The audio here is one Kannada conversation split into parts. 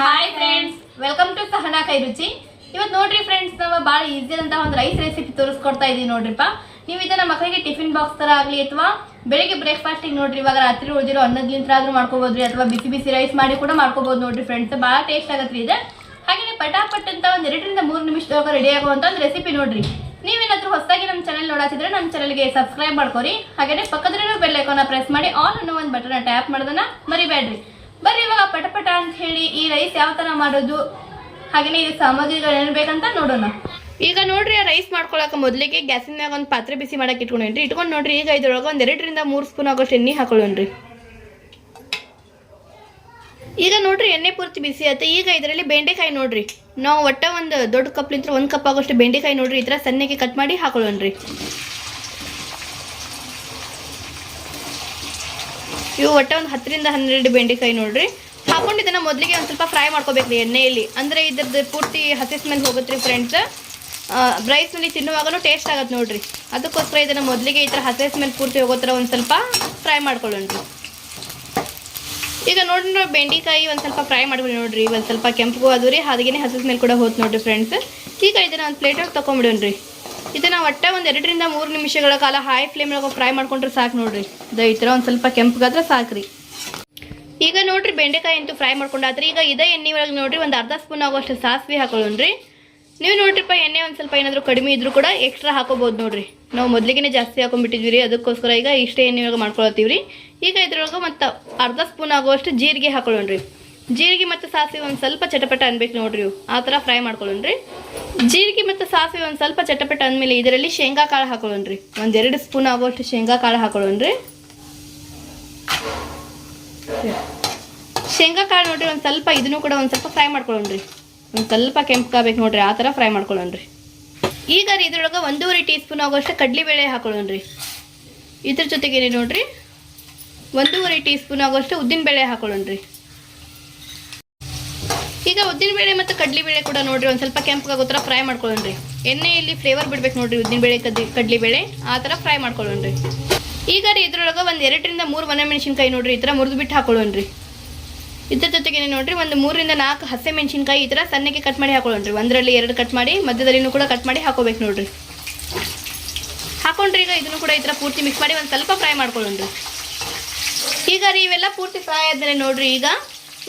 Hi friends welcome to Sahana Kai Ruchi ಇವತ್ತು ನೋಡ್ರಿ ಫ್ರೆಂಡ್ಸ್ ನಾವು ಭಾಳ ಈಸಿ ಅಂತ ಒಂದು ರೈಸ್ ರೆಸಿಪಿ ತೋರಿಸ್ಕೊಡ್ತಾ ಇದೀವಿ ನೋಡ್ರಿಪ್ಪ. ನೀವು ಇದನ್ನ ಮಕ್ಕಳಿಗೆ ಟಿಫಿನ್ ಬಾಕ್ಸ್ ತರ ಆಗಲಿ ಅಥವಾ ಬೆಳಿಗ್ಗೆ ಬ್ರೇಕ್ಫಾಸ್ಟಿಗೆ ನೋಡ್ರಿ, ಇವಾಗ ರಾತ್ರಿ ಉಳಿದಿರೋ ಅನ್ನದ್ಲಿಂತ್ರ ಆದ್ರೂ ಮಾಡ್ಕೋಬೋದ್ರಿ, ಅಥವಾ ಬಿಸಿ ಬಿಸಿ ರೈಸ್ ಮಾಡಿ ಕೂಡ ಮಾಡ್ಕೋಬಹುದು ನೋಡ್ರಿ ಫ್ರೆಂಡ್ಸ್ ಭಾಳ ಟೇಸ್ಟ್ ಆಗತ್ರಿ ಇದೆ. ಹಾಗೆ ಪಟಾಪಟ್ ಅಂತ ಒಂದು ಎರಡರಿಂದ ಮೂರು ನಿಮಿಷದೊಳಗೆ ರೆಡಿ ಆಗುವಂತ ಒಂದು ರೆಸಿಪಿ ನೋಡ್ರಿ. ನೀವೇನಾದ್ರೂ ಹೊಸದಾಗಿ ನಮ್ಮ ಚಾನೆಲ್ ನೋಡಾತಿದ್ರೆ ನಮ್ಮ ಚಾನಲ್ಗೆ ಸಬ್ಸ್ಕ್ರೈಬ್ ಮಾಡ್ಕೊರಿ. ಹಾಗೆ ಪಕ್ಕದಲ್ಲಿರೋ ಬೆಲ್ ಐಕಾನ ಪ್ರೆಸ್ ಮಾಡಿ ಆಲ್ ಅನ್ನೋ ಒಂದು ಬಟನ್ ಟ್ಯಾಪ್ ಮಾಡೋದನ್ನ ಮರಿಬೇಡ್ರಿ ಬರ್ರಿ ಇವಾಗ ಪಟಪಟ ಅಂತ ಹೇಳಿ ಈ ರೈಸ್ ಯಾವ ತರ ಮಾಡೋದು? ಹಾಗೇನೆ ಇದು ಸಾಮಗ್ರಿಗಳು ಬೇಕಂತ ನೋಡೋಣ. ಈಗ ನೋಡ್ರಿ, ಆ ರೈಸ್ ಮಾಡ್ಕೊಳಕ ಮೊದಲಿಗೆ ಗ್ಯಾಸಿನ ಮ್ಯಾಗ ಒಂದು ಪಾತ್ರೆ ಬಿಸಿ ಮಾಡಕ್ಕೆ ಇಟ್ಕೊಂಡೇನ್ರಿ. ಇಟ್ಕೊಂಡು ನೋಡ್ರಿ, ಈಗ ಇದ್ರೊಳಗೆ ಒಂದ್ ಎರಡರಿಂದ ಮೂರು ಸ್ಪೂನ್ ಆಗೋಷ್ಟು ಎಣ್ಣೆ ಹಾಕೊಳ್ಳೋಣ್ರಿ. ಈಗ ನೋಡ್ರಿ, ಎಣ್ಣೆ ಪೂರ್ತಿ ಬಿಸಿ ಆಯ್ತು. ಈಗ ಇದರಲ್ಲಿ ಬೆಂಡೆಕಾಯಿ ನೋಡ್ರಿ. ನಾವು ಒಟ್ಟ ಒಂದು ದೊಡ್ಡ ಕಪ್ಲಿಂತ್ರ ಒಂದು ಕಪ್ ಆಗೋಷ್ಟು ಬೆಂಡೆಕಾಯಿ ನೋಡ್ರಿ. ಈ ಥರ ಸಣ್ಣಗೆ ಕಟ್ ಮಾಡಿ ಹಾಕೊಳ್ಳೋಣ್ರಿ. ಇವು ಒಟ್ಟ ಒಂದು ಹತ್ತರಿಂದ ಹನ್ನೆರಡು ಬೆಂಡೆಕಾಯಿ ನೋಡ್ರಿ. ಹಾಕೊಂಡು ಇದನ್ನ ಮೊದಲಿಗೆ ಒಂದು ಸ್ವಲ್ಪ ಫ್ರೈ ಮಾಡ್ಕೋಬೇಕು ರೀ ಎಣ್ಣೆಯಲ್ಲಿ. ಅಂದ್ರೆ ಇದ್ರದ್ದು ಪೂರ್ತಿ ಹಸಿ ಸ್ಮೆಲ್ ಹೋಗುತ್ತೆ ರೀ ಫ್ರೆಂಡ್ಸ್ ರೈಸ್ನಲ್ಲಿ ತಿನ್ನುವಾಗಲೂ ಟೇಸ್ಟ್ ಆಗತ್ತೆ ನೋಡ್ರಿ. ಅದಕ್ಕೋಸ್ಕರ ಇದನ್ನ ಮೊದಲಿಗೆ ಈ ಥರ ಹಸಿ ಸ್ಮೆಲ್ ಪೂರ್ತಿ ಹೋಗೋ ಥರ ಒಂದು ಸ್ವಲ್ಪ ಫ್ರೈ ಮಾಡ್ಕೊಳ್ಳೋಣ ಈಗ ನೋಡ್ರಿ ಬೆಂಡೆಕಾಯಿ ಒಂದು ಸ್ವಲ್ಪ ಫ್ರೈ ಮಾಡ್ಕೊಳ್ಳಿ ನೋಡ್ರಿ. ಒಂದು ಸ್ವಲ್ಪ ಕೆಂಪಗೂ ಅದು ರೀ ಹಾಗೇನೆ ಹಸಿ ಸ್ಮೆಲ್ ಕೂಡ ಹೋತ್ ನೋಡ್ರಿ ಫ್ರೆಂಡ್ಸ್ ಈಗ ಇದನ್ನ ಒಂದು ಪ್ಲೇಟಲ್ಲಿ ತೊಗೊಂಬಿಡೋಣ್ರಿ ಇದನ್ನ ಒಟ್ಟೆ ಒಂದು ಎರಡರಿಂದ ಮೂರು ನಿಮಿಷಗಳ ಕಾಲ ಹೈ ಫ್ಲೇಮ್ ಒಳಗೆ ಫ್ರೈ ಮಾಡ್ಕೊಂಡ್ರೆ ಸಾಕು ನೋಡ್ರಿ. ಇದು ಈ ಥರ ಒಂದು ಸ್ವಲ್ಪ ಕೆಂಪಗಾದ್ರೆ ಸಾಕ್ರಿ. ಈಗ ನೋಡ್ರಿ ಬೆಂಡೆಕಾಯಿ ಅಂತೂ ಫ್ರೈ ಮಾಡ್ಕೊಂಡಾದ್ರೆ. ಈಗ ಇದೇ ಎಣ್ಣೆ ಒಳಗೆ ನೋಡ್ರಿ ಒಂದು ಅರ್ಧ ಸ್ಪೂನ್ ಆಗುವಷ್ಟು ಸಾಸಿವೆ ಹಾಕೊಳ್ಳೋಣ್ರಿ. ನೀವು ನೋಡ್ರಿಪ್ಪ ಎಣ್ಣೆ ಒಂದು ಸ್ವಲ್ಪ ಏನಾದರೂ ಕಡಿಮೆ ಇದ್ರೂ ಕೂಡ ಎಕ್ಸ್ಟ್ರಾ ಹಾಕೋಬಹುದು ನೋಡ್ರಿ. ನಾವು ಮೊದಲಿಗೆ ಜಾಸ್ತಿ ಹಾಕೊಂಡ್ಬಿಟ್ಟಿದ್ವಿ ರೀ ಅದಕ್ಕೋಸ್ಕರ ಈಗ ಇಷ್ಟೇ ಎಣ್ಣೆ ಒಳಗೆ ಮಾಡ್ಕೊಳತ್ತೀವಿ ಈಗ ಇದ್ರೊಳಗೆ ಮತ್ತು ಅರ್ಧ ಸ್ಪೂನ್ ಆಗುವಷ್ಟು ಜೀರಿಗೆ ಹಾಕೊಳ್ಳೋಣ್ರಿ. ಜೀರಿಗೆ ಮತ್ತು ಸಾಸಿವೆ ಒಂದು ಸ್ವಲ್ಪ ಚಟಪಟ ಅನ್ಬೇಕು ನೋಡ್ರಿ ಆ ಥರ ಫ್ರೈ ಮಾಡ್ಕೊಳ್ಳೋಣ್ರಿ. ಜೀರಿಗೆ ಮತ್ತು ಸಾಸಿವೆ ಒಂದು ಸ್ವಲ್ಪ ಚಟಪಟ ಅಂದಮೇಲೆ ಇದರಲ್ಲಿ ಶೇಂಗಾ ಕಾಳು ಹಾಕೊಳ್ಳೋಣ್ರಿ. ಒಂದೆರಡು ಸ್ಪೂನ್ ಆಗುವಷ್ಟು ಶೇಂಗಾ ಕಾಳು ಹಾಕೊಳ್ಳೋಣ್ರಿ. ಶೇಂಗಾ ಕಾಳು ನೋಡ್ರಿ, ಒಂದು ಸ್ವಲ್ಪ ಇದನ್ನು ಕೂಡ ಒಂದು ಸ್ವಲ್ಪ ಫ್ರೈ ಮಾಡ್ಕೊಳ್ಳೋಣ್ರಿ. ಒಂದು ಸ್ವಲ್ಪ ಕೆಂಪಗಾಗಬೇಕು ನೋಡ್ರಿ, ಆ ಥರ ಫ್ರೈ ಮಾಡ್ಕೊಳ್ಳೋಣ್ರಿ. ಈಗ ರೀ ಇದ್ರೊಳಗೆ ಒಂದೂವರೆ ಟೀ ಸ್ಪೂನ್ ಆಗುವಷ್ಟು ಕಡಲೆಬೇಳೆ ಹಾಕೊಳ್ಳೋಣ್ರಿ. ಇದ್ರ ಜೊತೆಗೆ ನೋಡ್ರಿ, ಒಂದೂವರೆ ಟೀ ಸ್ಪೂನ್ ಆಗುವಷ್ಟು ಉದ್ದಿನಬೇಳೆ ಹಾಕೊಳ್ಳೋಣ್ರಿ. ಈಗ ಉದ್ದಿನಬೇಳೆ ಮತ್ತು ಬೇಳೆ ಕೂಡ ನೋಡ್ರಿ, ಒಂದು ಸ್ವಲ್ಪ ಕೆಂಪಗಾಗೋ ಥರ ಫ್ರೈ ಮಾಡ್ಕೊಳ್ಳೋಣ್ರಿ. ಎಣ್ಣೆಯಲ್ಲಿ ಫ್ಲೇವರ್ ಬಿಡ್ಬೇಕು ನೋಡ್ರಿ ಉದ್ದಿನಬೇಳೆ ಕದ್ದಿ ಬೇಳೆ, ಆ ಥರ ಫ್ರೈ ಮಾಡ್ಕೊಳ್ಳೋಣ್ರಿ. ಈಗ ರೀ ಇದ್ರೊಳಗೆ ಒಂದು ಎರಡರಿಂದ ಮೂರು ಒಣ ಮೆಣಸಿನಕಾಯಿ ನೋಡ್ರಿ, ಈ ಥರ ಮುರಿದು ಬಿಟ್ಟು ಹಾಕೊಳ್ಳೋಣ್ರಿ. ಇದ್ರ ಜೊತೆಗೆ ನೋಡ್ರಿ, ಒಂದು ಮೂರರಿಂದ ನಾಲ್ಕು ಹಸೆ ಮೆಣಸಿನಕಾಯಿ ಈ ಥರ ಸಣ್ಣಗೆ ಕಟ್ ಮಾಡಿ ಹಾಕೊಳ್ಳೋಣ್ರಿ. ಒಂದರಲ್ಲಿ ಎರಡು ಕಟ್ ಮಾಡಿ, ಮಧ್ಯದಲ್ಲಿನೂ ಕೂಡ ಕಟ್ ಮಾಡಿ ಹಾಕೋಬೇಕು ನೋಡ್ರಿ. ಹಾಕೊಂಡ್ರಿ ಈಗ ಇದನ್ನು ಕೂಡ ಈ ಥರ ಪೂರ್ತಿ ಮಿಕ್ಸ್ ಮಾಡಿ ಒಂದು ಸ್ವಲ್ಪ ಫ್ರೈ ಮಾಡ್ಕೊಳ್ಳೋಣ್ರಿ. ಈಗ ರೀ ಇವೆಲ್ಲ ಪೂರ್ತಿ ಫ್ರೈ ಆದ್ಮೇಲೆ ನೋಡ್ರಿ, ಈಗ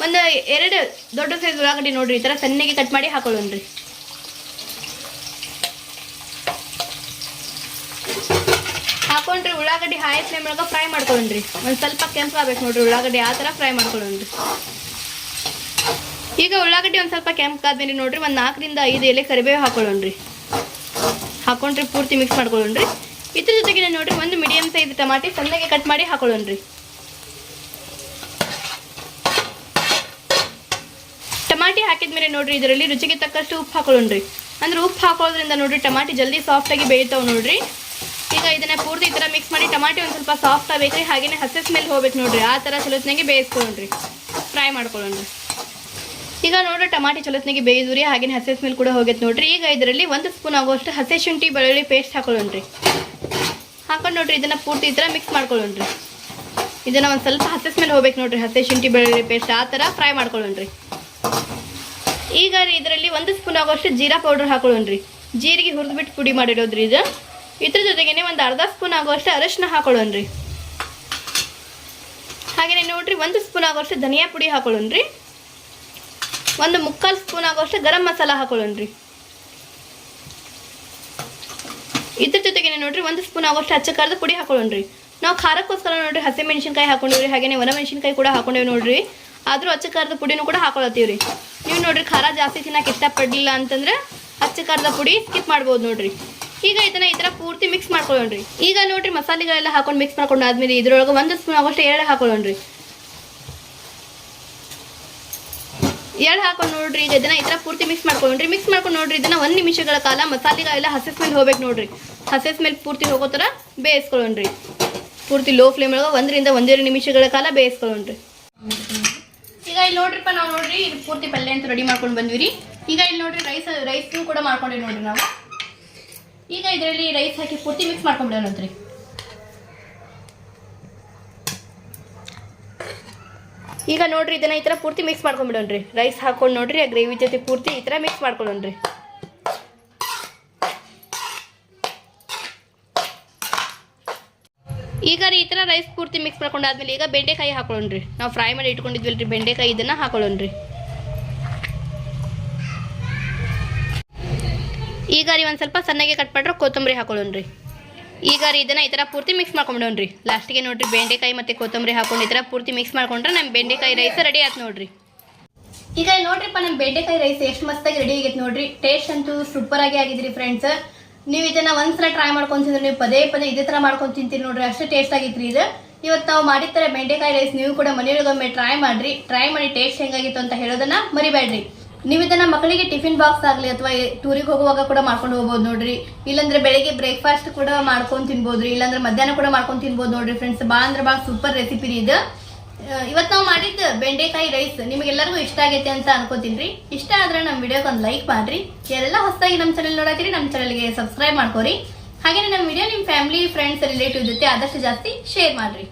ಒಂದು ಎರಡು ದೊಡ್ಡ ಸೈಜ್ ಉಳ್ಳಾಗಡ್ಡಿ ನೋಡ್ರಿ, ಈ ಥರ ಸಣ್ಣಗೆ ಕಟ್ ಮಾಡಿ ಹಾಕೊಳ್ಳೋಣ್ರಿ. ಹಾಕೊಂಡ್ರಿ ಉಳ್ಳಾಗಡ್ಡಿ ಹೈ ಫ್ಲೇಮ್ ಒಳಗೆ ಫ್ರೈ ಮಾಡ್ಕೊಳ್ಳೋಣ್ರಿ. ಒಂದು ಸ್ವಲ್ಪ ಕೆಂಪು ಆಗ್ಬೇಕು ನೋಡ್ರಿ, ಉಳ್ಳಾಗಡ್ಡಿ ಆ ಥರ ಫ್ರೈ ಮಾಡ್ಕೊಳ್ಳೋಣ್ರಿ. ಈಗ ಉಳ್ಳಾಗಡ್ಡಿ ಒಂದು ಸ್ವಲ್ಪ ಕೆಂಪಾದ್ಮೇಲೆ ನೋಡ್ರಿ, ಒಂದು ನಾಲ್ಕರಿಂದ ಐದು ಎಲೆ ಕರಿಬೇವು ಹಾಕೊಳ್ಳೋಣ್ರಿ. ಹಾಕೊಂಡ್ರಿ ಪೂರ್ತಿ ಮಿಕ್ಸ್ ಮಾಡ್ಕೊಳ್ಳೋಣ್ರಿ. ಇದ್ರ ಜೊತೆಗೆ ನೋಡ್ರಿ, ಒಂದು ಮೀಡಿಯಂ ಸೈಜ್ ಟಮಾಟಿ ಸಣ್ಣಗೆ ಕಟ್ ಮಾಡಿ ಹಾಕೊಳ್ಳೋಣ್ರಿ ಟಮಾಟಿ ಹಾಕಿದ್ಮೇಲೆ ನೋಡ್ರಿ, ಇದರಲ್ಲಿ ರುಚಿಗೆ ತಕ್ಕಷ್ಟು ಉಪ್ಪು ಹಾಕೊಳ್ಳೋಣ್ರಿ. ಅಂದ್ರೆ ಉಪ್ಪು ಹಾಕೋದ್ರಿಂದ ನೋಡ್ರಿ, ಟಮಾಟಿ ಜಲ್ದಿ ಸಾಫ್ಟಾಗಿ ಬೇಯ್ತಾವೆ ನೋಡ್ರಿ. ಈಗ ಇದನ್ನ ಪೂರ್ತಿ ಈ ಥರ ಮಿಕ್ಸ್ ಮಾಡಿ, ಟಮಾಟಿ ಒಂದು ಸ್ವಲ್ಪ ಸಾಫ್ಟ್ ಆಗಬೇಕ್ರಿ ಹಾಗೇನೆ ಹಸಿ ಸ್ಮೆಲ್ ಹೋಗ್ಬೇಕು ನೋಡ್ರಿ. ಆ ಥರ ಚಲೋತ್ನಾಗೆ ಬೇಯಿಸ್ಕೊಳ್ಳೋಣ್ರಿ. ಫ್ರೈ ಮಾಡ್ಕೊಳ್ಳೋಣ್ರಿ. ಈಗ ನೋಡ್ರಿ, ಟಮಾಟಿ ಚಲೋತ್ನಾಗೆ ಬೇಯಿದ್ರಿ, ಹಾಗೇನೆ ಹಸಿ ಸ್ಮೆಲ್ ಕೂಡ ಹೋಗೈತೆ ನೋಡ್ರಿ. ಈಗ ಇದರಲ್ಲಿ ಒಂದು ಸ್ಪೂನ್ ಆಗುವಷ್ಟು ಹಸಿ ಶುಂಠಿ ಬೆಳ್ಳುಳ್ಳಿ ಪೇಸ್ಟ್ ಹಾಕೊಳ್ಳೋಣ್ರಿ. ಹಾಕೊಂಡು ನೋಡ್ರಿ, ಇದನ್ನ ಪೂರ್ತಿ ಈ ಥರ ಮಿಕ್ಸ್ ಮಾಡ್ಕೊಳ್ಳೋಣ್ರಿ. ಇದನ್ನ ಒಂದು ಸ್ವಲ್ಪ ಹಸಿ ಸ್ಮೆಲ್ ಹೋಗ್ಬೇಕು ನೋಡ್ರಿ, ಹಸಿ ಶುಂಠಿ ಬೆಳ್ಳುಳ್ಳಿ ಪೇಸ್ಟ್ ಆ ಥರ ಫ್ರೈ ಮಾಡ್ಕೊಳ್ಳೋಣ್ರಿ. ಈಗ ರೀ ಇದರಲ್ಲಿ ಒಂದು ಸ್ಪೂನ್ ಆಗುವಷ್ಟು ಜೀರಾ ಪೌಡರ್ ಹಾಕೊಳ್ಳೋಣ್ರಿ. ಜೀರಿಗೆ ಹುರಿದ್ಬಿಟ್ಟು ಪುಡಿ ಮಾಡಿರೋದ್ರಿ ಇದು. ಇದ್ರ ಜೊತೆಗೇನೆ ಒಂದು ಅರ್ಧ ಸ್ಪೂನ್ ಆಗುವಷ್ಟು ಅರಶಿನ ಹಾಕೊಳ್ಳೋಣ್ರಿ. ಹಾಗೆಯೇ ನೋಡ್ರಿ, ಒಂದು ಸ್ಪೂನ್ ಆಗುವಷ್ಟು ಧನಿಯಾ ಪುಡಿ ಹಾಕೊಳ್ಳೋಣ್ರಿ. ಒಂದು ಮುಕ್ಕಾಲು ಸ್ಪೂನ್ ಆಗುವಷ್ಟು ಗರಂ ಮಸಾಲ ಹಾಕೊಳ್ಳೋಣ್ರಿ. ಇದ್ರ ಜೊತೆಗೇನೆ ನೋಡ್ರಿ, ಒಂದು ಸ್ಪೂನ್ ಆಗೋಷ್ಟು ಅಚ್ಚ ಖಾರದ ಪುಡಿ ಹಾಕೊಳ್ಳೋಣ್ರಿ. ನಾವು ಖಾರಕ್ಕೋಸ್ಕರ ನೋಡ್ರಿ, ಹಸಿ ಮೆಣಸಿನ್ಕಾಯಿ ಹಾಕೊಂಡಿವ್ರಿ ಹಾಗೆಯೇ ಒಣ ಮೆಣಸಿನ್ಕಾಯಿ ಕೂಡ ಹಾಕೊಂಡಿವಿ ನೋಡ್ರಿ. ಆದ್ರೂ ಅಚ್ಚ ಖಾರದ ಪುಡಿನೂ ಕೂಡ ಹಾಕೊಳತ್ತೀವ್ರಿ. ನೀವು ನೋಡ್ರಿ ಖಾರ ಜಾಸ್ತಿ ತಿನ್ನಕ್ಕೆ ಇಷ್ಟಪಡಲಿಲ್ಲ ಅಂತಂದ್ರೆ ಅಚ್ಚ ಖಾರದ ಪುಡಿ ಸ್ಕಿಪ್ ಮಾಡ್ಬೋದು ನೋಡ್ರಿ. ಈಗ ಇದನ್ನ ಈ ಥರ ಪೂರ್ತಿ ಮಿಕ್ಸ್ ಮಾಡ್ಕೊಳ್ಳೋಣ್ರಿ. ಈಗ ನೋಡ್ರಿ ಮಸಾಲೆಗಳೆಲ್ಲ ಹಾಕೊಂಡು ಮಿಕ್ಸ್ ಮಾಡ್ಕೊಂಡು ಆದ್ಮೇಲೆ ಇದ್ರೊಳಗೆ ಒಂದು ಸ್ಪೂನ್ ಆಗೋಷ್ಟು ಎಳ್ಳು ಹಾಕೊಳ್ಳೋಣ್ರಿ. ಎಳ್ಳು ಹಾಕೊಂಡು ನೋಡ್ರಿ, ಈಗ ಇದನ್ನ ಈ ಥರ ಪೂರ್ತಿ ಮಿಕ್ಸ್ ಮಾಡ್ಕೊಂಡ್ರಿ ಮಿಕ್ಸ್ ಮಾಡ್ಕೊಂಡು ನೋಡ್ರಿ, ಇದನ್ನ ಒಂದು ನಿಮಿಷಗಳ ಕಾಲ ಮಸಾಲೆಗಳೆಲ್ಲ ಹಸಿ ಸ್ಮೆಲ್ ಹೋಗ್ಬೇಕು ನೋಡ್ರಿ. ಹಸಿ ಸ್ಮೆಲ್ ಪೂರ್ತಿ ಹೋಗೋ ಥರ ಬೇಯಿಸ್ಕೊಳ್ಳೋಣ್ರಿ. ಪೂರ್ತಿ ಲೋ ಫ್ಲೇಮ್ ಒಳಗೆ ಒಂದರಿಂದ ಒಂದೆರಡು ನಿಮಿಷಗಳ ಕಾಲ ಬೇಯಿಸ್ಕೊಳ್ಳೋಣ್ರಿ. ಇಲ್ಲಿ ನೋಡ್ರಿಪ್ಪ ನಾವು ನೋಡ್ರಿ, ಇದು ಪೂರ್ತಿ ಪಲ್ಯ ಅಂತ ರೆಡಿ ಮಾಡ್ಕೊಂಡು ಬಂದ್ವಿ ಈಗ ಇಲ್ಲಿ ನೋಡ್ರಿ ರೈಸ್ ರೈಸ್ ಕೂಡ ಮಾಡ್ಕೊಂಡಿವಿ ನೋಡ್ರಿ ನಾವು. ಈಗ ಇದರಲ್ಲಿ ರೈಸ್ ಹಾಕಿ ಪೂರ್ತಿ ಮಿಕ್ಸ್ ಮಾಡ್ಕೊಂಡ್ಬಿಡೋಣಂತ್ರಿ ಈಗ ನೋಡ್ರಿ ಇದನ್ನ ಈ ಥರ ಪೂರ್ತಿ ಮಿಕ್ಸ್ ಮಾಡ್ಕೊಂಡ್ಬಿಡೋಣ್ರಿ ರೈಸ್ ಹಾಕೊಂಡು ನೋಡ್ರಿ, ಆ ಗ್ರೇವಿ ಜೊತೆ ಪೂರ್ತಿ ಈ ಥರ ಮಿಕ್ಸ್ ಮಾಡ್ಕೊಳ್ಳೋಣ್ರಿ ಈಗ ಈ ಥರ ರೈಸ್ ಪೂರ್ತಿ ಮಿಕ್ಸ್ ಮಾಡ್ಕೊಂಡಾದ್ಮೇಲೆ ಈಗ ಬೆಂಡೆಕಾಯಿ ಹಾಕೊಳ್ಳೋಣ್ರಿ. ನಾವು ಫ್ರೈ ಮಾಡಿ ಇಟ್ಕೊಂಡಿದ್ವಲ್ರಿ, ಬೆಂಡೆಕಾಯಿ ಇದನ್ನ ಹಾಕೊಳ್ಳೋಣ್ರಿ. ಈಗ ರೀ ಒಂದು ಸ್ವಲ್ಪ ಸಣ್ಣಗೆ ಕಟ್ ಮಾಡ್ರೆ ಕೊತ್ತಂಬರಿ ಹಾಕೊಳ್ಳೋಣ್ರಿ. ಈಗ ರೀ ಇದನ್ನ ಈ ಥರ ಪೂರ್ತಿ ಮಿಕ್ಸ್ ಮಾಡ್ಕೊಂಬಿಡೋಣ್ರಿ ಲಾಸ್ಟಿಗೆ ನೋಡ್ರಿ ಬೆಂಡೆಕಾಯಿ ಮತ್ತು ಕೊತ್ತಂಬರಿ ಹಾಕೊಂಡು ಈ ಥರ ಪೂರ್ತಿ ಮಿಕ್ಸ್ ಮಾಡ್ಕೊಂಡ್ರೆ ನಮ್ಮ ಬೆಂಡೆಕಾಯಿ ರೈಸ್ ರೆಡಿ ಆಯ್ತು ನೋಡ್ರಿ. ಈಗ ನೋಡ್ರಿಪ್ಪ ನಮ್ಮ ಬೆಂಡೆಕಾಯಿ ರೈಸ್ ಎಷ್ಟು ಮಸ್ತಾಗಿ ರೆಡಿ ಆಗೈತೆ ನೋಡ್ರಿ. ಟೇಸ್ಟ್ ಅಂತೂ ಸೂಪರ್ ಆಗಿ ಆಗಿದ್ರಿ ಫ್ರೆಂಡ್ಸ್ ನೀವು ಇದನ್ನ ಒಂದ್ಸಲ ಟ್ರೈ ಮಾಡ್ಕೊಂಡ್ ತಿಂದ್ರೆ ನೀವು ಪದೇ ಪದೇ ಇದೇ ತರ ಮಾಡ್ಕೊಂಡು ತಿಂತೀರಿ ನೋಡ್ರಿ, ಅಷ್ಟು ಟೇಸ್ಟ್ ಆಗಿತ್ತು ಇದು. ಇವತ್ತು ನಾವು ಮಾಡಿರ್ತಾರೆ ಬೆಂಡೆಕಾಯಿ ರೈಸ್ ನೀವು ಕೂಡ ಮನೆಯೊಳಗೊಮ್ಮೆ ಟ್ರೈ ಮಾಡ್ರಿ. ಟ್ರೈ ಮಾಡಿ ಟೇಸ್ಟ್ ಹೆಂಗಾಗಿತ್ತು ಅಂತ ಹೇಳೋದನ್ನ ಮರಿಬೇಡ್ರಿ. ನೀವು ಇದನ್ನ ಮಕ್ಕಳಿಗೆ ಟಿಫಿನ್ ಬಾಕ್ಸ್ ಆಗಲಿ ಅಥವಾ ಟೂರಿಗೆ ಹೋಗುವಾಗ ಕೂಡ ಮಾಡ್ಕೊಂಡು ಹೋಗ್ಬೋದು ನೋಡ್ರಿ. ಇಲ್ಲಾಂದ್ರೆ ಬೆಳಿಗ್ಗೆ ಬ್ರೇಕ್ಫಾಸ್ಟ್ ಕೂಡ ಮಾಡ್ಕೊಂಡು ತಿನ್ಬೋದ್ರಿ, ಇಲ್ಲಾಂದ್ರೆ ಮಧ್ಯಾಹ್ನ ಕೂಡ ಮಾಡ್ಕೊಂಡು ತಿನ್ಬೋದು ನೋಡ್ರಿ. ಫ್ರೆಂಡ್ಸ್ ಬಾ ಅಂದ್ರೆ ಬಾ ಸೂಪರ್ ರೆಸಿಪಿ ಇದು. ಇವತ್ತು ನಾವು ಮಾಡಿದ್ದು ಬೆಂಡೆಕಾಯಿ ರೈಸ್ ನಿಮಗೆಲ್ಲರಿಗೂ ಇಷ್ಟ ಆಗೈತೆ ಅಂತ ಅನ್ಕೋತೀನಿ ಇಷ್ಟ ಆದ್ರೆ ನಮ್ಮ ವಿಡಿಯೋಗೆ ಒಂದು ಲೈಕ್ ಮಾಡ್ರಿ. ಯಾರೆಲ್ಲ ಹೊಸದಾಗಿ ನಮ್ಮ ಚಾನಲ್ ನೋಡತ್ತೀರಿ ನಮ್ಮ ಚಾನಲ್ಗೆ ಸಬ್ಸ್ಕ್ರೈಬ್ ಮಾಡ್ಕೋರಿ. ಹಾಗೆ ನಮ್ಮ ವಿಡಿಯೋ ನಿಮ್ಮ ಫ್ಯಾಮಿಲಿ ಫ್ರೆಂಡ್ಸ್ ರಿಲೇಟಿವ್ ಜೊತೆ ಆದಷ್ಟು ಜಾಸ್ತಿ ಶೇರ್ ಮಾಡ್ರಿ.